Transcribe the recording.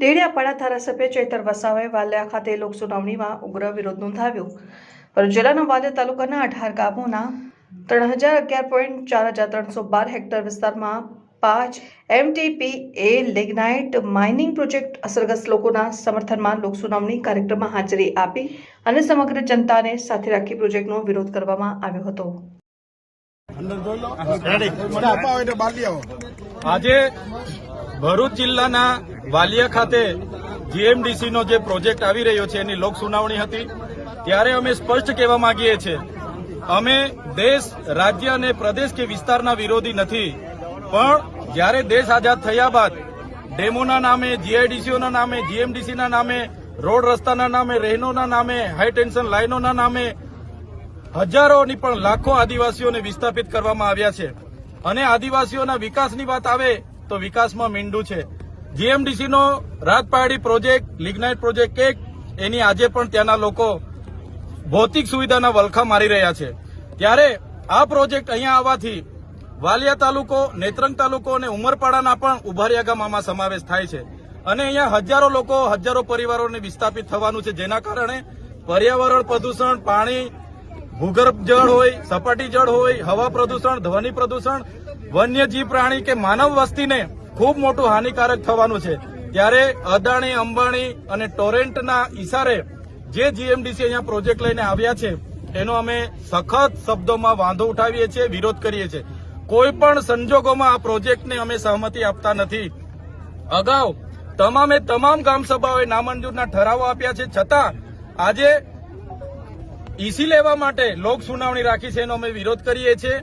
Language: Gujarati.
ડેડિયાપાડા ધારાસભ્ય ચૈતર વસાવાએ વાલિયા ખાતે લોકસુનાવણીમાં ઉગ્ર વિરોધ નોંધાવ્યો ભરૂચ જિલ્લાના વાલિયા તાલુકાના અઢાર ગામોના ત્રણ હજાર અગિયાર પોઈન્ટ ચાર હજાર ત્રણસો બાર હેક્ટર વિસ્તારમાં પાંચ MTP A lignite mining project અસરગ્રસ્ત લોકોના સમર્થનમાં લોકસુનાવણી કાર્યક્રમમાં હાજરી આપી અને સમગ્ર જનતાને સાથે રાખી પ્રોજેક્ટનો વિરોધ કરવામાં આવ્યો હતો આજે ભરૂચ જિલ્લાના વાલિયા ખાતે જીએમડીસીનો જે પ્રોજેક્ટ આવી રહ્યો છે, એની લોક સુનાવણી હતી. ત્યારે અમે સ્પષ્ટ કહેવા માંગીએ છીએ, અમે દેશ, રાજ્ય અને પ્રદેશ કે વિસ્તારના વિરોધી નથી. પણ જ્યારે દેશ આઝાદ થયા બાદ ડેમોના નામે, જીઆઈડીસીઓના નામે, જીએમડીસીના નામે, રોડ રસ્તાના નામે રહેનોના નામે, હાઈ ટેન્શન લાઇનોના નામે હજારોની પણ લાખો આદિવાસીઓને વિસ્થાપિત કરવામાં આવ્યા છે. અને આદિવાસીઓના વિકાસની વાત આવે તો વિકાસમાં મીંડું છે. જીએમડીસીનો રાતપાડી પ્રોજેક્ટ, લિગ્નાઇટ પ્રોજેક્ટ એક એની આજે પણ ત્યાંના લોકો ભૌતિક સુવિધાના વલખા મારી રહ્યા છે. ત્યારે આ પ્રોજેક્ટ અહીંયા આવવાથી વાલિયા તાલુકો, નેત્રંગ તાલુકો અને ઉમરપાડાના પણ ઉભારિયા ગામ આમાં સમાવેશ થાય છે. અને અહીંયા હજારો લોકો, હજારો પરિવારોને વિસ્થાપિત થવાનું છે. જેના કારણે પર્યાવરણ પ્રદૂષણ, પાણી ભૂગર્ભ જળ હોય, સપાટી જળ હોય, હવા પ્રદૂષણ, ધ્વનિ પ્રદૂષણ વન્યજીવ પ્રાણી કે માનવ વસ્તીને ખૂબ મોટું હાનિકારક થવાનું છે. ત્યારે અદાણી, અંબાણી અને ટોરેન્ટના ઈશારે જે જીએમડીસી અહીંયા પ્રોજેક્ટ લઈને આવ્યા છે એનો અમે સખત શબ્દોમાં વાંધો ઉઠાવીએ છીએ, વિરોધ કરીએ છીએ. કોઈ પણ સંજોગોમાં આ પ્રોજેક્ટને અમે સહમતિ આપતા નથી. અગાઉ તમામે તમામ ગામસભાઓએ નામંજૂરના ઠરાવો આપ્યા છે. છતાં આજે ઈસી લેવા માટે લોક સુનાવણી રાખી છે એનો અમે વિરોધ કરીએ છીએ.